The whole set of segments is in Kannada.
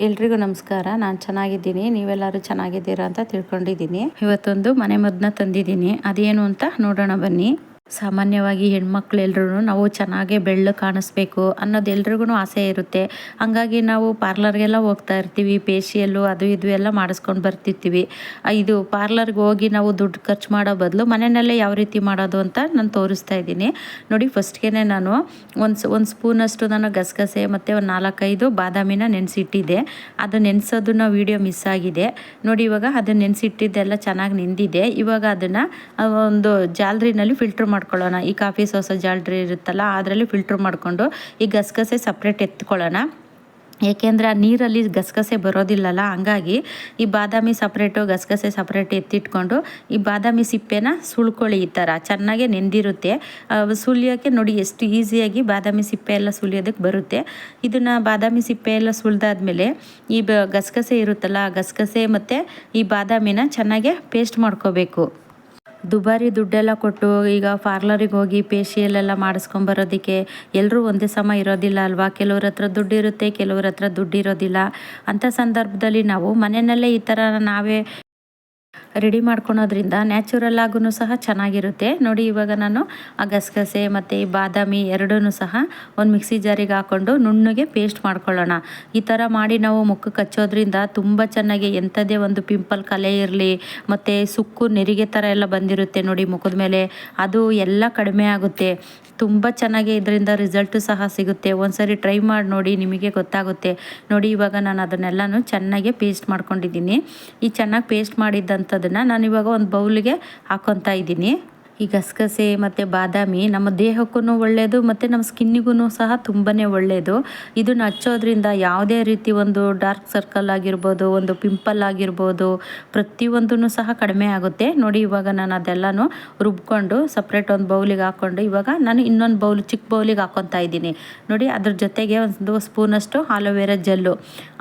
ಎಲ್ರಿಗೂ ನಮಸ್ಕಾರ. ನಾನು ಚೆನ್ನಾಗಿದ್ದೀನಿ. ನೀವೆಲ್ಲರೂ ಚೆನ್ನಾಗಿದ್ದೀರಾ ಅಂತ ತಿಳ್ಕೊಂಡಿದ್ದೀನಿ. ಇವತ್ತೊಂದು ಮನೆ ಮದ್ದನ್ನ ತಂದಿದ್ದೀನಿ. ಅದೇನು ಅಂತ ನೋಡೋಣ ಬನ್ನಿ. ಸಾಮಾನ್ಯವಾಗಿ ಹೆಣ್ಮಕ್ಳೆಲ್ರೂ ನಾವು ಚೆನ್ನಾಗಿ ಬೆಳ್ಳು ಕಾಣಿಸ್ಬೇಕು ಅನ್ನೋದು ಎಲ್ರಿಗೂ ಆಸೆ ಇರುತ್ತೆ. ಹಂಗಾಗಿ ನಾವು ಪಾರ್ಲರ್ಗೆಲ್ಲ ಹೋಗ್ತಾ ಇರ್ತೀವಿ, ಪೇಶಿಯಲ್ಲು ಅದು ಇದು ಎಲ್ಲ ಮಾಡಿಸ್ಕೊಂಡು ಬರ್ತಿರ್ತೀವಿ. ಇದು ಪಾರ್ಲರ್ಗೆ ಹೋಗಿ ನಾವು ದುಡ್ಡು ಖರ್ಚು ಮಾಡೋ ಬದಲು ಮನೆಯಲ್ಲೇ ಯಾವ ರೀತಿ ಮಾಡೋದು ಅಂತ ನಾನು ತೋರಿಸ್ತಾ ಇದ್ದೀನಿ. ನೋಡಿ ಫಸ್ಟ್ಗೆ ನಾನು ಒಂದು ಒಂದು ಸ್ಪೂನಷ್ಟು ನಾನು ಗಸಗಸೆ ಮತ್ತು ಒಂದು ನಾಲ್ಕೈದು ಬಾದಾಮಿನ ನೆನೆಸಿಟ್ಟಿದ್ದೆ. ಅದು ನೆನೆಸೋದನ್ನ ವೀಡಿಯೋ ಮಿಸ್ ಆಗಿದೆ. ನೋಡಿ ಇವಾಗ ಅದು ನೆನೆಸಿಟ್ಟಿದ್ದೆಲ್ಲ ಚೆನ್ನಾಗಿ ನಿಂದಿದೆ. ಇವಾಗ ಅದನ್ನು ಒಂದು ಜಾಲ್ರಿನಲ್ಲಿ ಫಿಲ್ಟ್ರ್ ಮಾಡ್ಕೊಳ್ಳೋಣ. ಈ ಕಾಫಿ ಸೋಸ ಜಾಲ್ಡ್ರಿ ಇರುತ್ತಲ್ಲ, ಅದರಲ್ಲಿ ಫಿಲ್ಟ್ರ್ ಮಾಡಿಕೊಂಡು ಈ ಗಸಗಸೆ ಸಪ್ರೇಟ್ ಎತ್ಕೊಳ್ಳೋಣ. ಏಕೆಂದರೆ ಆ ನೀರಲ್ಲಿ ಗಸಗಸೆ ಬರೋದಿಲ್ಲಲ್ಲ, ಹಂಗಾಗಿ ಈ ಬಾದಾಮಿ ಸಪ್ರೇಟು ಗಸಗಸೆ ಸಪ್ರೇಟ್ ಎತ್ತಿಟ್ಕೊಂಡು ಈ ಬಾದಾಮಿ ಸಿಪ್ಪೆನ ಸುಳ್ಕೊಳ್ಳಿ ಈ ಥರ. ಚೆನ್ನಾಗೆ ನೆಂದಿರುತ್ತೆ. ಸುಲಿಯೋಕ್ಕೆ ನೋಡಿ ಎಷ್ಟು ಈಸಿಯಾಗಿ ಬಾದಾಮಿ ಸಿಪ್ಪೆ ಎಲ್ಲ ಸುಲಿಯೋದಕ್ಕೆ ಬರುತ್ತೆ. ಇದನ್ನು ಬಾದಾಮಿ ಸಿಪ್ಪೆ ಎಲ್ಲ ಸುಲಿದಾದ್ಮೇಲೆ ಈ ಬ, ಗಸಗಸೆ ಇರುತ್ತಲ್ಲ ಗಸಗಸೆ ಮತ್ತು ಈ ಬಾದಾಮಿನ ಚೆನ್ನಾಗೆ ಪೇಸ್ಟ್ ಮಾಡ್ಕೋಬೇಕು. ದುಬಾರಿ ದುಡ್ಡೆಲ್ಲ ಕೊಟ್ಟು ಈಗ ಪಾರ್ಲರಿಗೆ ಹೋಗಿ ಫೇಶಿಯಲ್ ಎಲ್ಲ ಮಾಡಿಸ್ಕೊಂಬರೋದಕ್ಕೆ ಎಲ್ಲರೂ ಒಂದೇ ಸಮ ಇರೋದಿಲ್ಲ ಅಲ್ವಾ? ಕೆಲವ್ರ ಹತ್ರ ದುಡ್ಡಿರುತ್ತೆ, ಕೆಲವ್ರ ಹತ್ರ ದುಡ್ಡಿರೋದಿಲ್ಲ. ಅಂಥ ಸಂದರ್ಭದಲ್ಲಿ ನಾವು ಮನೆಯಲ್ಲೇ ಈ ಥರ ನಾವೇ ರೆಡಿ ಮಾಡ್ಕೊಳೋದ್ರಿಂದ ನ್ಯಾಚುರಲ್ ಆಗೂ ಸಹ ಚೆನ್ನಾಗಿರುತ್ತೆ. ನೋಡಿ ಇವಾಗ ನಾನು ಆ ಗಸಗಸೆ ಮತ್ತು ಬಾದಾಮಿ ಎರಡೂ ಸಹ ಒಂದು ಮಿಕ್ಸಿ ಜಾರಿಗೆ ಹಾಕ್ಕೊಂಡು ನುಣ್ಣಗೆ ಪೇಸ್ಟ್ ಮಾಡ್ಕೊಳ್ಳೋಣ. ಈ ಥರ ಮಾಡಿ ನಾವು ಮುಖಕ್ಕೆ ಹಚ್ಚೋದ್ರಿಂದ ತುಂಬ ಚೆನ್ನಾಗಿ ಎಂಥದ್ದೇ ಒಂದು ಪಿಂಪಲ್ ಕಲೆ ಇರಲಿ, ಮತ್ತು ಸುಕ್ಕು ನೆರಿಗೆ ಥರ ಎಲ್ಲ ಬಂದಿರುತ್ತೆ ನೋಡಿ ಮುಖದ ಮೇಲೆ. ಅದು ಎಲ್ಲ ಕಡಿಮೆ ಆಗುತ್ತೆ. ತುಂಬ ಚೆನ್ನಾಗಿ ಇದರಿಂದ ರಿಸಲ್ಟು ಸಹ ಸಿಗುತ್ತೆ. ಒಂದ್ಸರಿ ಟ್ರೈ ಮಾಡಿ ನೋಡಿ ನಿಮಗೆ ಗೊತ್ತಾಗುತ್ತೆ. ನೋಡಿ ಇವಾಗ ನಾನು ಅದನ್ನೆಲ್ಲನೂ ಚೆನ್ನಾಗಿ ಪೇಸ್ಟ್ ಮಾಡ್ಕೊಂಡಿದ್ದೀನಿ. ಈ ಚೆನ್ನಾಗಿ ಪೇಸ್ಟ್ ಮಾಡಿದ್ದಂಥದ್ದನ್ನು ನಾನು ಇವಾಗ ಒಂದು ಬೌಲಿಗೆ ಹಾಕೊತಾ ಇದ್ದೀನಿ ಈ ಗಸಗಸೆ ಮತ್ತು ಬಾದಾಮಿ ನಮ್ಮ ದೇಹಕ್ಕೂ ಒಳ್ಳೆಯದು ಮತ್ತು ನಮ್ಮ ಸ್ಕಿನ್ನಿಗೂ ಸಹ ತುಂಬಾ ಒಳ್ಳೆಯದು ಇದನ್ನು ಹಚ್ಚೋದ್ರಿಂದ ಯಾವುದೇ ರೀತಿ ಒಂದು ಡಾರ್ಕ್ ಸರ್ಕಲ್ ಆಗಿರ್ಬೋದು, ಒಂದು ಪಿಂಪಲ್ ಆಗಿರ್ಬೋದು ಪ್ರತಿಯೊಂದೂ ಸಹ ಕಡಿಮೆ ಆಗುತ್ತೆ. ನೋಡಿ, ಇವಾಗ ನಾನು ಅದೆಲ್ಲನೂ ರುಬ್ಕೊಂಡು ಸಪ್ರೇಟ್ ಒಂದು ಬೌಲಿಗೆ ಹಾಕ್ಕೊಂಡು ಇವಾಗ ನಾನು ಇನ್ನೊಂದು ಬೌಲ್, ಚಿಕ್ಕ ಬೌಲಿಗೆ ಹಾಕ್ಕೊತಾ ಇದ್ದೀನಿ. ನೋಡಿ, ಅದ್ರ ಜೊತೆಗೆ ಒಂದು ಸ್ಪೂನಷ್ಟು ಆಲೋವೆರಾ ಜೆಲ್ಲು.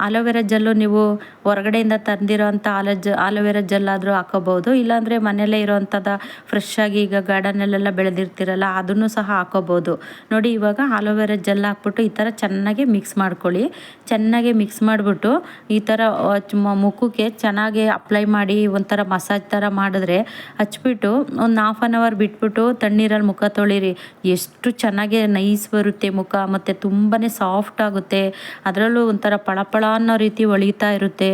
ಆಲೋವೆರಾ ಜೆಲ್ಲು ನೀವು ಹೊರಗಡೆಯಿಂದ ತಂದಿರೋ ಅಂಥ ಆಲೋ ಜ, ಆಲೋವೆರಾ ಜೆಲ್ ಆದರೂ ಹಾಕೋಬೋದು ಇಲ್ಲಾಂದರೆ ಮನೆಯಲ್ಲೇ ಇರೋವಂಥದ್ದು ಫ್ರೆಶ್ ಆಗಿ ಈಗ ಗಾರ್ಡನಲ್ಲೆಲ್ಲ ಬೆಳೆದಿರ್ತೀರಲ್ಲ, ಅದನ್ನು ಸಹ ಹಾಕೋಬೋದು. ನೋಡಿ, ಇವಾಗ ಆಲೋವೆರಾ ಜೆಲ್ ಹಾಕ್ಬಿಟ್ಟು ಈ ಥರ ಚೆನ್ನಾಗಿ ಮಿಕ್ಸ್ ಮಾಡ್ಕೊಳ್ಳಿ. ಚೆನ್ನಾಗಿ ಮಿಕ್ಸ್ ಮಾಡಿಬಿಟ್ಟು ಈ ಥರ ಮುಖಕ್ಕೆ ಚೆನ್ನಾಗಿ ಅಪ್ಲೈ ಮಾಡಿ ಒಂಥರ ಮಸಾಜ್ ಥರ ಮಾಡಿದ್ರೆ ಹಚ್ಬಿಟ್ಟು ಒಂದು ಹಾಫ್ ಆನ್ ಅವರ್ ಬಿಟ್ಬಿಟ್ಟು ತಣ್ಣೀರಲ್ಲಿ ಮುಖ ತೊಳಿರಿ. ಎಷ್ಟು ಚೆನ್ನಾಗಿ ನೈಸ್ ಬರುತ್ತೆ ಮುಖ, ಮತ್ತು ತುಂಬಾ ಸಾಫ್ಟ್ ಆಗುತ್ತೆ. ಅದರಲ್ಲೂ ಒಂಥರ ಪಳಪಳ ಅನ್ನೋ ರೀತಿ ಒಳಿತಾ ಇರುತ್ತೆ.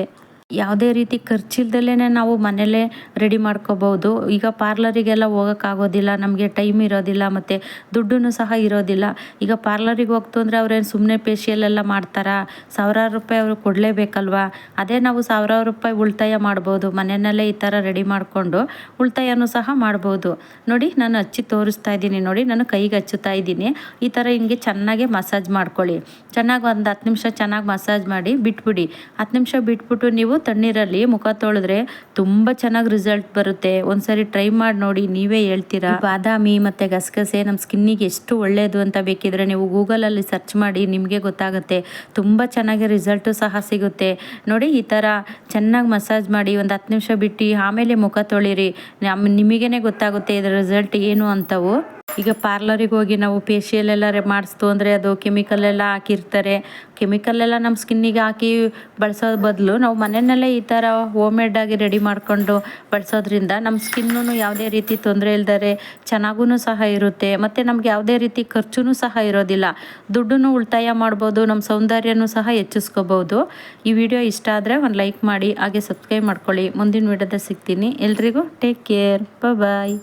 ಯಾವುದೇ ರೀತಿ ಖರ್ಚಿಲ್ದಲೇ ನಾವು ಮನೆಯಲ್ಲೇ ರೆಡಿ ಮಾಡ್ಕೋಬೋದು ಈಗ ಪಾರ್ಲರಿಗೆಲ್ಲ ಹೋಗೋಕ್ಕಾಗೋದಿಲ್ಲ, ನಮಗೆ ಟೈಮ್ ಇರೋದಿಲ್ಲ ಮತ್ತು ದುಡ್ಡು ಸಹ ಇರೋದಿಲ್ಲ. ಈಗ ಪಾರ್ಲರಿಗೆ ಹೋಗ್ತು ಅಂದರೆ ಅವ್ರೇನು ಸುಮ್ಮನೆ ಫೇಶಿಯಲ್ ಎಲ್ಲ ಮಾಡ್ತಾರಾ? ಸಾವಿರಾರು ರೂಪಾಯಿ ಅವರು ಕೊಡಲೇಬೇಕಲ್ವಾ? ಅದೇ ನಾವು ಸಾವಿರಾರು ರೂಪಾಯಿ ಉಳಿತಾಯ ಮಾಡ್ಬೋದು, ಮನೆಯಲ್ಲೇ ಈ ಥರ ರೆಡಿ ಮಾಡಿಕೊಂಡು ಉಳಿತಾಯನೂ ಸಹ ಮಾಡ್ಬೋದು. ನೋಡಿ, ನಾನು ಹಚ್ಚಿ ತೋರಿಸ್ತಾ ಇದ್ದೀನಿ. ನೋಡಿ, ನಾನು ಕೈಗೆ ಹಚ್ಚುತ್ತಾ ಇದ್ದೀನಿ. ಈ ಥರ ಹಿಂಗೆ ಚೆನ್ನಾಗಿ ಮಸಾಜ್ ಮಾಡ್ಕೊಳ್ಳಿ. ಚೆನ್ನಾಗಿ ಒಂದು ಹತ್ತು ನಿಮಿಷ ಚೆನ್ನಾಗಿ ಮಸಾಜ್ ಮಾಡಿ ಬಿಟ್ಬಿಡಿ. ಹತ್ತು ನಿಮಿಷ ಬಿಟ್ಬಿಟ್ಟು ನೀವು ತಣ್ಣೀರಲ್ಲಿ ಮುಖ ತೊಳೆದ್ರೆ ತುಂಬ ಚೆನ್ನಾಗಿ ರಿಸಲ್ಟ್ ಬರುತ್ತೆ. ಒಂದ್ಸರಿ ಟ್ರೈ ಮಾಡಿ ನೋಡಿ ನೀವೇ ಹೇಳ್ತೀರಾ? ಬಾದಾಮಿ ಮತ್ತು ಗಸಗಸೆ ನಮ್ಮ ಸ್ಕಿನ್ನಿಗೆ ಎಷ್ಟು ಒಳ್ಳೆಯದು ಅಂತ ಬೇಕಿದ್ರೆ ನೀವು ಗೂಗಲಲ್ಲಿ ಸರ್ಚ್ ಮಾಡಿ ನಿಮಗೆ ಗೊತ್ತಾಗುತ್ತೆ. ತುಂಬ ಚೆನ್ನಾಗಿ ರಿಸಲ್ಟು ಸಹ ಸಿಗುತ್ತೆ. ನೋಡಿ, ಈ ಥರ ಚೆನ್ನಾಗಿ ಮಸಾಜ್ ಮಾಡಿ ಒಂದು ಹತ್ತು ನಿಮಿಷ ಬಿಟ್ಟು ಆಮೇಲೆ ಮುಖ ತೊಳಿರಿ. ನಿಮಗೇನೆ ಗೊತ್ತಾಗುತ್ತೆ ಇದರ ರಿಸಲ್ಟ್ ಏನು ಅಂತವು. ಈಗ ಪಾರ್ಲರಿಗೆ ಹೋಗಿ ನಾವು ಫೇಶಿಯಲ್ ಎಲ್ಲ ಮಾಡಿಸ್ತು ಅಂದರೆ ಅದು ಕೆಮಿಕಲ್ ಎಲ್ಲ ಹಾಕಿರ್ತಾರೆ. ಕೆಮಿಕಲ್ ಎಲ್ಲ ನಮ್ಮ ಸ್ಕಿನ್ನಿಗೆ ಹಾಕಿ ಬಳಸೋ ಬದಲು ನಾವು ಮನೆಯಲ್ಲೇ ಈ ಥರ ಹೋಮ್ ಆಗಿ ರೆಡಿ ಮಾಡಿಕೊಂಡು ಬಳಸೋದ್ರಿಂದ ನಮ್ಮ ಸ್ಕಿನ್ನೂ ಯಾವುದೇ ರೀತಿ ತೊಂದರೆ ಇಲ್ದರೆ ಚೆನ್ನಾಗೂ ಸಹ ಇರುತ್ತೆ. ಮತ್ತು ನಮ್ಗೆ ಯಾವುದೇ ರೀತಿ ಖರ್ಚೂ ಸಹ ಇರೋದಿಲ್ಲ. ದುಡ್ಡನ್ನು ಉಳಿತಾಯ ಮಾಡ್ಬೋದು ನಮ್ಮ ಸೌಂದರ್ಯನೂ ಸಹ ಹೆಚ್ಚಿಸ್ಕೋಬೋದು. ಈ ವಿಡಿಯೋ ಇಷ್ಟ ಆದರೆ ಒಂದು ಲೈಕ್ ಮಾಡಿ, ಹಾಗೆ ಸಬ್ಸ್ಕ್ರೈಬ್ ಮಾಡ್ಕೊಳ್ಳಿ. ಮುಂದಿನ ವಿಡಿಯೋದಲ್ಲಿ ಸಿಗ್ತೀನಿ. ಎಲ್ರಿಗೂ ಟೇಕ್ ಕೇರ್ ಬಾಯ್